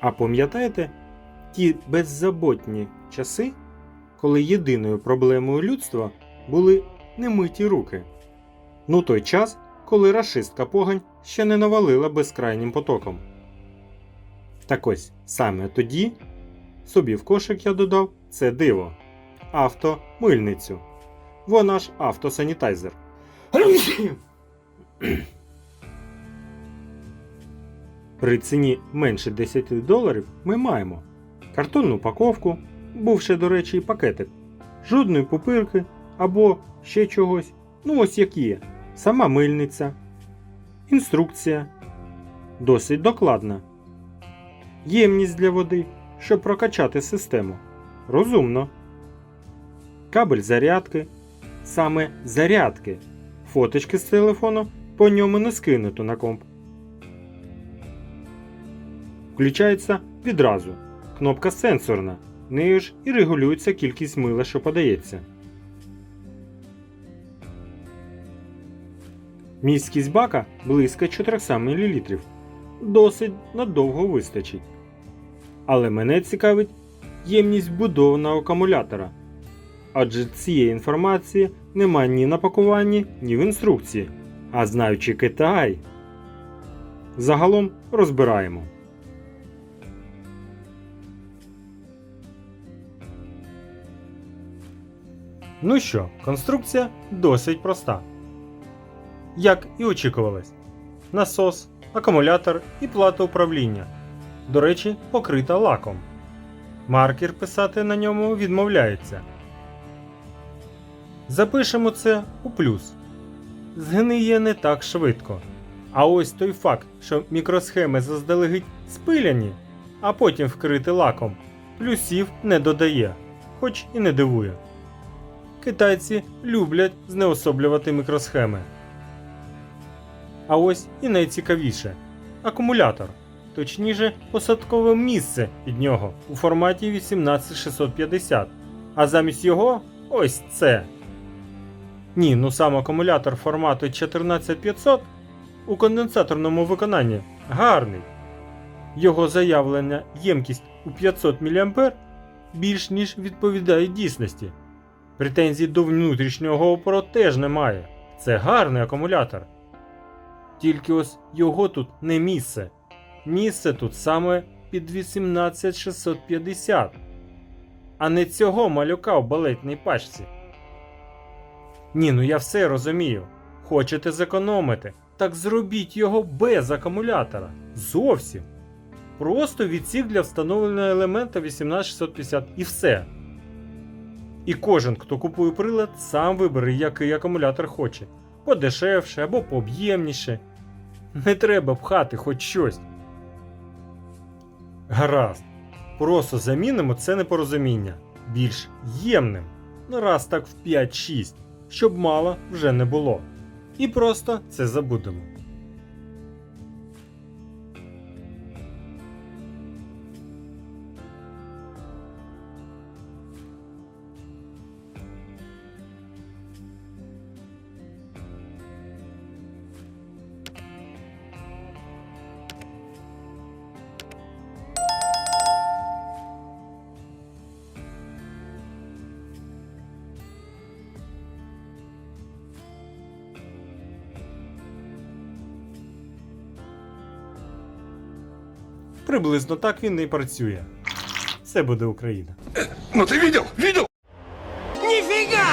А пам'ятаєте ті беззаботні часи, коли єдиною проблемою людства були немиті руки? Ну той час, коли рашистка погань ще не навалила безкрайнім потоком. Так ось саме тоді собі в кошик я додав це диво автомильницю. Вона ж автосанітайзер. При ціні менше 10 доларів ми маємо картонну упаковку, був ще, до речі, пакетик, жодної пупирки або ще чогось. Ну ось як є. Сама мильниця, інструкція. Досить докладна. Ємність для води, щоб прокачати систему. Розумно. Кабель зарядки. Саме зарядки. Фоточки з телефону по ньому не скинуто на комп. Включається відразу. Кнопка сенсорна. Нею ж і регулюється кількість мила, що подається. Міськість бака близько 400 мл. Досить надовго вистачить. Але мене цікавить ємність вбудованого акумулятора. Адже цієї інформації немає ні на пакуванні, ні в інструкції. А знаючи Китай. Загалом розбираємо. Ну що, конструкція досить проста. Як і очікувалось. Насос, акумулятор і плата управління. До речі, покрита лаком. Маркер писати на ньому відмовляється. Запишемо це у плюс. Згниє не так швидко. А ось той факт, що мікросхеми заздалегідь спиляні, а потім вкрити лаком, плюсів не додає, хоч і не дивує. Китайці люблять знеособлювати мікросхеми. А ось і найцікавіше акумулятор, точніше посадкове місце під нього у форматі 18650, а замість його ось це. Ні, ну сам акумулятор формату 14500 у конденсаторному виконанні гарний. Його заявлена ємкість у 500 мА більш ніж відповідає дійсності. Претензій до внутрішнього опору теж немає. Це гарний акумулятор. Тільки ось його тут не місце. Місце тут саме під 18650, а не цього малюка в балетній пачці. Ні, ну я все розумію. Хочете зекономити, так зробіть його без акумулятора. Зовсім. Просто відсік для встановлення елемента 18650 і все. І кожен, хто купує прилад, сам вибере, який акумулятор хоче. Подешевше або пооб'ємніше. Не треба пхати хоч щось. Гаразд. Просто замінимо це непорозуміння більш ємним. Ну раз так в 5-6, щоб мало вже не було. І просто це забудемо. Приблизно так він і працює. Це буде Україна. Ну ти бачив? Бачив? Ніфіга!